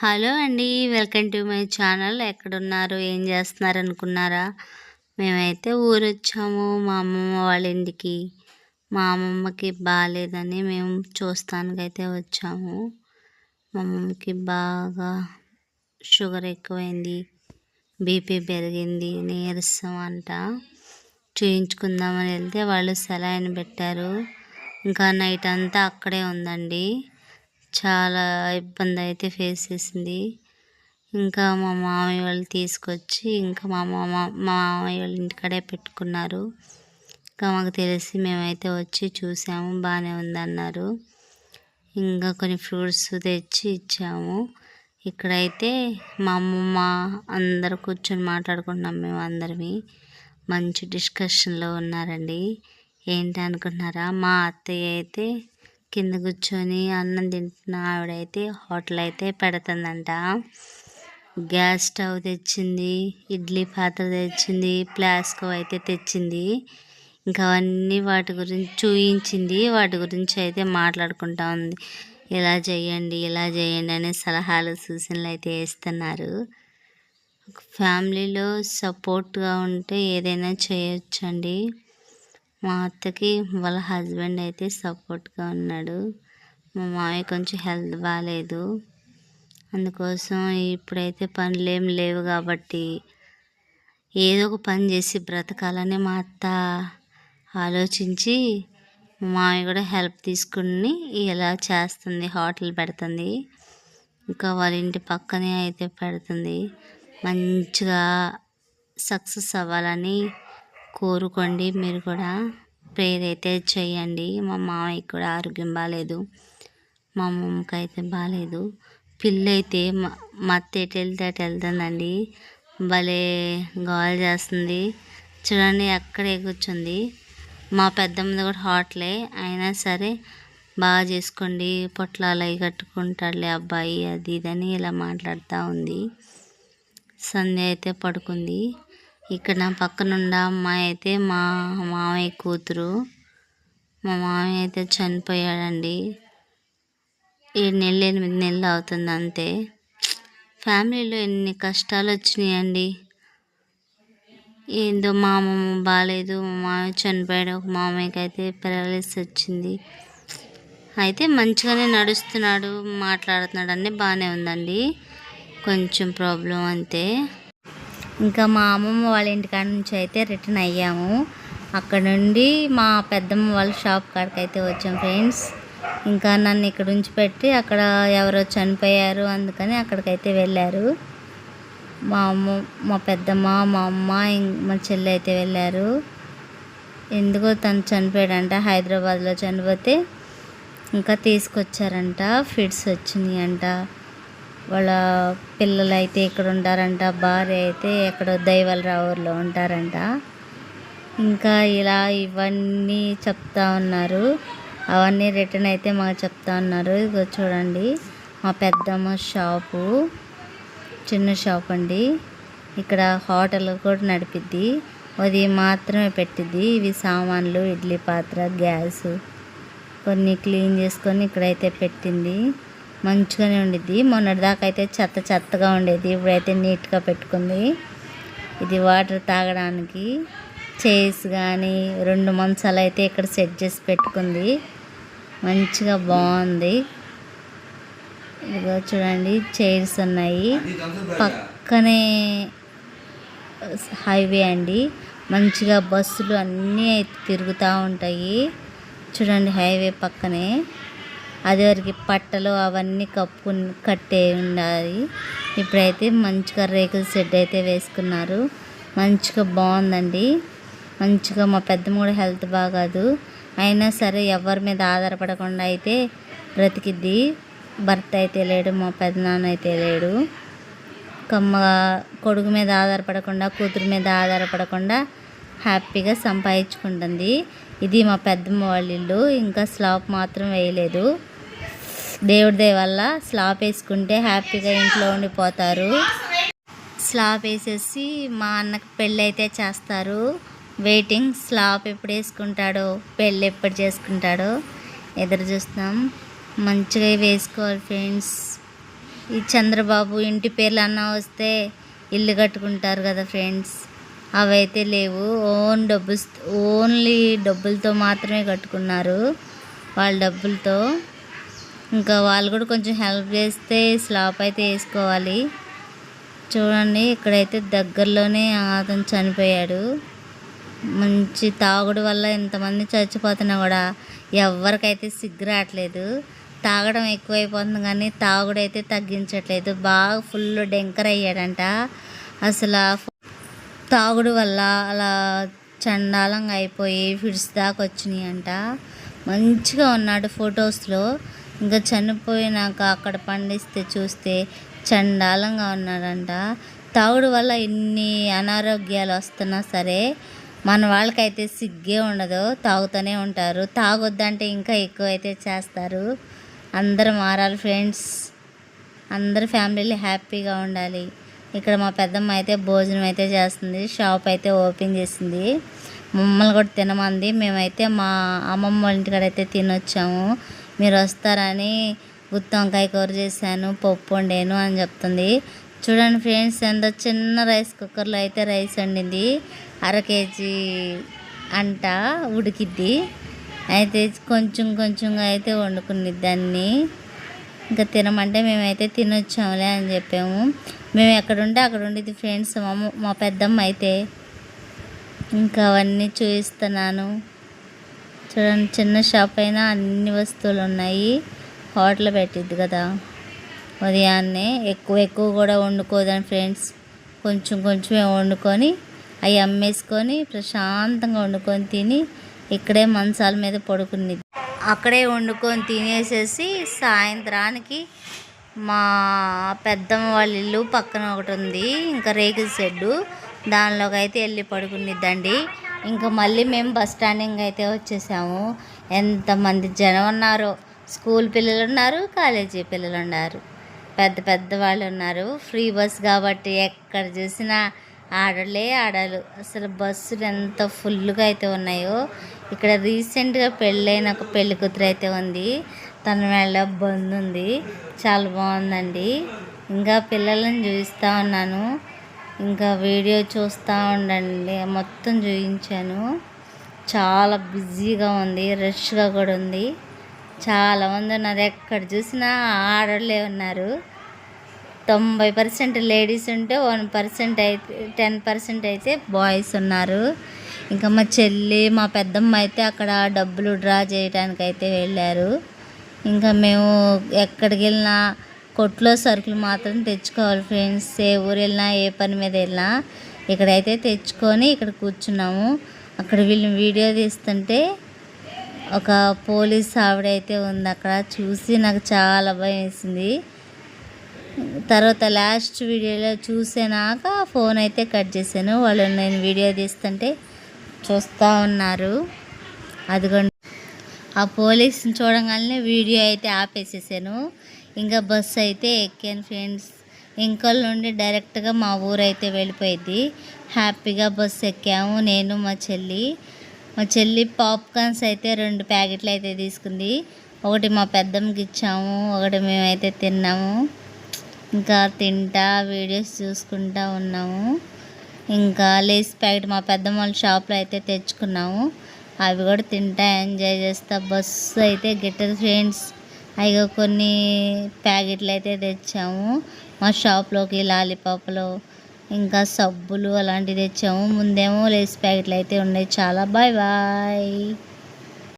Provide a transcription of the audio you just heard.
Hello అండి welcome to my channel. ఎక్కడున్నారు? ఏం చేస్తున్నారు అనుకున్నారా మేమైతే ఊరు వచ్చాము మా అమ్మమ్మ వాళ్ళ ఇంటికి. మా అమ్మమ్మకి బాగాలేదని మేము చూస్తానికైతే వచ్చాము. మా అమ్మమ్మకి బాగా షుగర్ ఎక్కువైంది బీపీ పెరిగింది నీరసం అంట. చూయించుకుందామని వెళ్తే వాళ్ళు సెలైన్ పెట్టారు. ఇంకా నైట్ అంతా అక్కడే ఉందండి. చాలా ఇబ్బంది అయితే ఫేస్ చేసింది. ఇంకా మా మామయ్య వాళ్ళు తీసుకొచ్చి ఇంకా మా మామ మా మామయ్య వాళ్ళ ఇంటికాడే పెట్టుకున్నారు. ఇంకా మాకు తెలిసి మేమైతే వచ్చి చూసాము బాగానే ఉందన్నారు. ఇంకా కొన్ని ఫ్రూట్స్ తెచ్చి ఇచ్చాము. ఇక్కడైతే మా అమ్మమ్మ అందరు కూర్చొని మాట్లాడుకుంటున్నాం మేము అందరిమి. మంచి డిస్కషన్లో ఉన్నారండి. ఏంటి అనుకుంటున్నారా మా అత్తయ్య అయితే కింద కూర్చొని అన్నం తింటున్న ఆవిడైతే హోటల్ అయితే పెడుతుందంట. గ్యాస్ స్టవ్ తెచ్చింది ఇడ్లీ పాత్ర తెచ్చింది ప్లాస్కో అయితే తెచ్చింది. ఇంకా అవన్నీ వాటి గురించి చూయించింది వాటి గురించి అయితే మాట్లాడుకుంటా ఉంది. ఇలా చేయండి ఇలా చేయండి అనే సలహాలు సూచనలు అయితే వేస్తున్నారు. ఫ్యామిలీలో సపోర్ట్గా ఉంటే ఏదైనా చేయొచ్చండి. మా అత్తకి వాళ్ళ హస్బెండ్ అయితే సపోర్ట్గా ఉన్నాడు. మా మామయ్య కొంచెం హెల్త్ బాగాలేదు అందుకోసం ఇప్పుడైతే పనులు ఏం లేవు కాబట్టి ఏదో ఒక పని చేసి బ్రతకాలని మా అత్త ఆలోచించి మా మామయ్య కూడా హెల్ప్ తీసుకుని ఇలా చేస్తుంది హోటల్ పెడుతుంది. ఇంకా వాళ్ళ ఇంటి పక్కనే అయితే పెడుతుంది. మంచిగా సక్సెస్ అవ్వాలని కోరుకోండి. మీరు కూడా ప్రేయర్ అయితే చేయండి. మా మామయ్యకి కూడా ఆరోగ్యం బాగాలేదు మా అమ్మమ్మకి అయితే బాగాలేదు పిల్లయితే మా మా అత్త ఎటు వెళ్తే అటు వెళ్తుందండి. భలే గాలి చేస్తుంది. చూడండి అక్కడే కూర్చుంది. మా పెద్దమ్మది కూడా హాట్లే. అయినా సరే బాగా చేసుకోండి. పొట్లాలు అవి కట్టుకుంటాడులే అబ్బాయి అది ఇదని ఇలా మాట్లాడుతూ ఉంది. సంధ్య అయితే పడుకుంది. ఇక్కడ పక్కనున్న అమ్మాయి అయితే మా మామయ్య కూతురు. మా మామయ్య అయితే చనిపోయాడండి. ఏడు నెలలు ఎనిమిది నెలలు అవుతుంది అంతే. ఫ్యామిలీలో ఎన్ని కష్టాలు వచ్చినాయండి. ఏందో మా అమ్మమ్మ బాగాలేదు మా మామయ్య చనిపోయాడు ఒక మామయ్యకి అయితే పెరాలిస్ వచ్చింది. అయితే మంచిగానే నడుస్తున్నాడు మాట్లాడుతున్నాడు అన్నీ బాగానే ఉందండి. కొంచెం ప్రాబ్లం అంతే. ఇంకా మా అమ్మమ్మ వాళ్ళ ఇంటికాడ నుంచి అయితే రిటర్న్ అయ్యాము. అక్కడ నుండి మా పెద్దమ్మ వాళ్ళ షాప్ కాడికి అయితే వచ్చాం ఫ్రెండ్స్. ఇంకా నన్ను ఇక్కడ ఉంచి పెట్టి అక్కడ ఎవరో చనిపోయారు అందుకని అక్కడికైతే వెళ్ళారు. మా అమ్మ మా పెద్దమ్మ మా అమ్మ మా చెల్లి అయితే వెళ్ళారు. ఎందుకో తను చనిపోయాడంట హైదరాబాద్లో చనిపోతే ఇంకా తీసుకొచ్చారంట ఫిట్స్ వచ్చినాయి అంట వాళ్ళ పిల్లలు అయితే ఇక్కడ ఉంటారంట భార్య అయితే ఎక్కడో దైవలరావులో ఉంటారంట. ఇంకా ఇలా ఇవన్నీ చెప్తా ఉన్నారు. అవన్నీ రిటర్న్ అయితే మాకు చెప్తా ఉన్నారు. ఇదిగో చూడండి మా పెద్దమ్మ షాపు చిన్న షాప్ అండి. ఇక్కడ హోటల్ కూడా నడిపిద్ది. అది మాత్రమే పెట్టిద్ది. ఇవి సామాన్లు ఇడ్లీ పాత్ర గ్యాస్. కొన్ని క్లీన్ చేసుకొని ఇక్కడైతే పెట్టింది. మంచిగానే ఉండిద్ది. మొన్నటిదాకా అయితే చెత్త చెత్తగా ఉండేది. ఇప్పుడైతే నీట్గా పెట్టుకుంది. ఇది వాటర్ తాగడానికి చైర్స్ కానీ రెండు మంచాలు అయితే ఇక్కడ సెట్ చేసి పెట్టుకుంది. మంచిగా బాగుంది. ఇదిగో చూడండి చైర్స్ ఉన్నాయి. పక్కనే హైవే అండి. మంచిగా బస్సులు అన్నీ అయితే తిరుగుతూ ఉంటాయి. చూడండి హైవే పక్కనే. అదివరకు పట్టలు అవన్నీ కప్పు కట్టే ఉండాలి. ఇప్పుడైతే మంచిగా రేకుల షెడ్ అయితే వేసుకున్నారు. మంచిగా బాగుందండి. మంచిగా మా పెద్దమ్మ కూడా హెల్త్ బాగాదు. అయినా సరే ఎవరి మీద ఆధారపడకుండా అయితే బ్రతికిద్ది. భర్త అయితే లేడు మా పెద్దనాన్న అయితే లేడు. కమ్మ కొడుకు మీద ఆధారపడకుండా కూతురు మీద ఆధారపడకుండా హ్యాపీగా సంపాదించుకుంటుంది. ఇది మా పెద్దమ్మ వాళ్ళ ఇల్లు. ఇంకా స్లాబ్ మాత్రం వేయలేదు. దేవుడి దయ వల్ల స్లాబ్ వేసుకుంటే హ్యాపీగా ఇంట్లో ఉండిపోతారు. స్లాబ్ వేసేసి మా అన్నకు పెళ్ళి అయితే చేస్తారు. వెయిటింగ్ స్లాబ్ ఎప్పుడు వేసుకుంటాడో పెళ్ళి ఎప్పుడు చేసుకుంటాడో ఎదురు చూస్తాం మంచిగా వేసుకోవాలి ఫ్రెండ్స్. ఈ చంద్రబాబు ఇంటి పేర్లు అన్నా వస్తే ఇల్లు కట్టుకుంటారు కదా ఫ్రెండ్స్. అవైతే లేవు. ఓన్ డబ్బు ఓన్లీ డబ్బులతో మాత్రమే కట్టుకున్నారు. వాళ్ళ డబ్బులతో ఇంకా వాళ్ళు కూడా కొంచెం హెల్ప్ చేస్తే స్లాప్ అయితే వేసుకోవాలి. చూడండి ఇక్కడైతే దగ్గరలోనే అతను చనిపోయాడు. మంచి తాగుడు వల్ల ఇంతమంది చచ్చిపోతున్నా కూడా. ఎవరికైతే సిగ్గు రావట్లేదు. తాగడం ఎక్కువైపోతుంది కానీ తాగుడు అయితే తగ్గించట్లేదు. బాగా ఫుల్ డెంకర్ అయ్యాడంట. అసలు తాగుడు వల్ల అలా చండాలంగా అయిపోయి ఫిడ్స్ దాకా వచ్చినాయి అంట మంచిగా ఉన్నాడు ఫొటోస్లో ఇంకా చనిపోయినాక అక్కడ పండిస్తే చూస్తే చండాలంగా ఉన్నాడంట తాగుడు వల్ల ఇన్ని అనారోగ్యాలు వస్తున్నా సరే మన వాళ్ళకైతే సిగ్గే ఉండదు తాగుతూనే ఉంటారు. తాగొద్దంటే ఇంకా ఎక్కువ అయితే చేస్తారు. అందరూ మారాలి ఫ్రెండ్స్. అందరు ఫ్యామిలీలు హ్యాపీగా ఉండాలి. ఇక్కడ మా పెద్దమ్మ అయితే భోజనం అయితే చేస్తుంది షాప్ అయితే ఓపెన్ చేసింది. మమ్మల్ని కూడా తినమంది. మేమైతే మా అమ్మమ్మ వాళ్ళ ఇంటికాడ అయితే తినొచ్చాము. మీరు వస్తారని గుత్తి వంకాయ కూర చేశాను పప్పు వండాను అని చెప్తుంది. చూడండి ఫ్రెండ్స్ ఎంత చిన్న రైస్ కుక్కర్లో అయితే రైస్ వండింది. అర కేజీ అంట ఉడికిద్ది. అయితే కొంచెం కొంచెంగా అయితే వండుకుని దాన్ని. ఇంకా తినమంటే మేమైతే తినొచ్చాములే అని చెప్పాము. మేము ఎక్కడుంటే అక్కడ ఉండేది ఫ్రెండ్స్ మా మా పెద్దమ్మ అయితే ఇంకా అవన్నీ చూపిస్తున్నాను చూడండి చిన్న షాప్ అయినా అన్ని వస్తువులు ఉన్నాయి. హోటల్ పెట్టిద్ది కదా. ఉదయాన్నే ఎక్కువ ఎక్కువ కూడా వండుకోదని ఫ్రెండ్స్. కొంచెం కొంచెమే వండుకొని అవి అమ్మేసుకొని ప్రశాంతంగా వండుకొని తిని ఇక్కడే మంచాల మీద పడుకుని. అక్కడే వండుకొని తినేసేసి సాయంత్రానికి మా పెద్దమ్మ వాళ్ళ ఇల్లు పక్కన ఒకటి ఉంది. ఇంకా రేకుల షెడ్డు. దానిలోకి అయితే వెళ్ళి పడుకునిద్దండి. ఇంకా మళ్ళీ మేము బస్ స్టాండింగ్ అయితే వచ్చేసాము. ఎంతమంది జనం ఉన్నారో స్కూల్ పిల్లలు ఉన్నారు కాలేజీ పిల్లలు ఉన్నారు. పెద్ద పెద్ద వాళ్ళు ఉన్నారు. ఫ్రీ బస్ కాబట్టి ఎక్కడ చూసినా ఆడలే ఆడాలి. అసలు బస్సులు ఎంత ఫుల్గా అయితే ఉన్నాయో. ఇక్కడ రీసెంట్గా పెళ్ళైన ఒక పెళ్ళి కూతురు అయితే ఉంది. తన మెళ్ళ బంద్ ఉంది. చాలా బాగుందండి. ఇంకా పిల్లలను చూస్తూ ఉన్నాను. ఇంకా వీడియో చూస్తూ ఉండండి. మొత్తం చూపించాను చాలా బిజీగా ఉంది. రష్గా కూడా ఉంది. చాలామంది ఉన్నారు. ఎక్కడ చూసినా ఆడవాళ్ళే ఉన్నారు. తొంభై పర్సెంట్ లేడీస్ ఉంటే వన్ పర్సెంట్ అయితే టెన్ పర్సెంట్ అయితే బాయ్స్ ఉన్నారు. ఇంకా మా చెల్లి మా పెద్దమ్మ అయితే అక్కడ డబ్బులు డ్రా చేయడానికి అయితే వెళ్ళారు. ఇంకా మేము ఎక్కడికి వెళ్ళినా కొట్లో సరుకులు మాత్రం తెచ్చుకోవాలి ఫ్రెండ్స్. ఏ ఊరు వెళ్ళినా ఏ పని మీద వెళ్ళినా ఇక్కడైతే తెచ్చుకొని ఇక్కడ కూర్చున్నాము. అక్కడ వీళ్ళు వీడియో తీస్తుంటే ఒక పోలీస్ ఆవిడైతే ఉంది అక్కడ. చూసి నాకు చాలా భయం వేసింది. తర్వాత లాస్ట్ వీడియోలో చూసేనాక ఫోన్ అయితే కట్ చేశాను. వాళ్ళు నేను వీడియో తీస్తుంటే చూస్తూ ఉన్నారు. అదిగోండి. ఆ పోలీస్ని చూడగానే వీడియో అయితే ఆపేసేసాను. ఇంకా బస్సు అయితే ఎక్కాను ఫ్రెండ్స్. ఇంకోళ్ళ నుండి డైరెక్ట్గా మా ఊరు అయితే వెళ్ళిపోయింది. హ్యాపీగా బస్సు ఎక్కాము. నేను మా చెల్లి. మా చెల్లి పాప్కార్న్స్ అయితే రెండు ప్యాకెట్లు అయితే తీసుకుంది. ఒకటి మా పెద్దమ్మకి ఇచ్చాము. ఒకటి మేమైతే తిన్నాము. ఇంకా తింటా వీడియోస్ చూసుకుంటా ఉన్నాము. ఇంకా లేస్ ప్యాకెట్ మా పెద్దమ్మ వాళ్ళ షాప్లో అయితే తెచ్చుకున్నాము. అవి కూడా తింటా ఎంజాయ్ చేస్తా. బస్సు అయితే గిట్టదు ఫ్రెండ్స్. అయ్యో కొన్ని ప్యాకెట్లు అయితే తెచ్చాము. మా షాప్లోకి లాలీపాప్లు ఇంకా సబ్బులు అలాంటివి తెచ్చాము. ముందేమో లేస్ ప్యాకెట్లు అయితే ఉన్నాయి. చాలా బాయ్ బాయ్.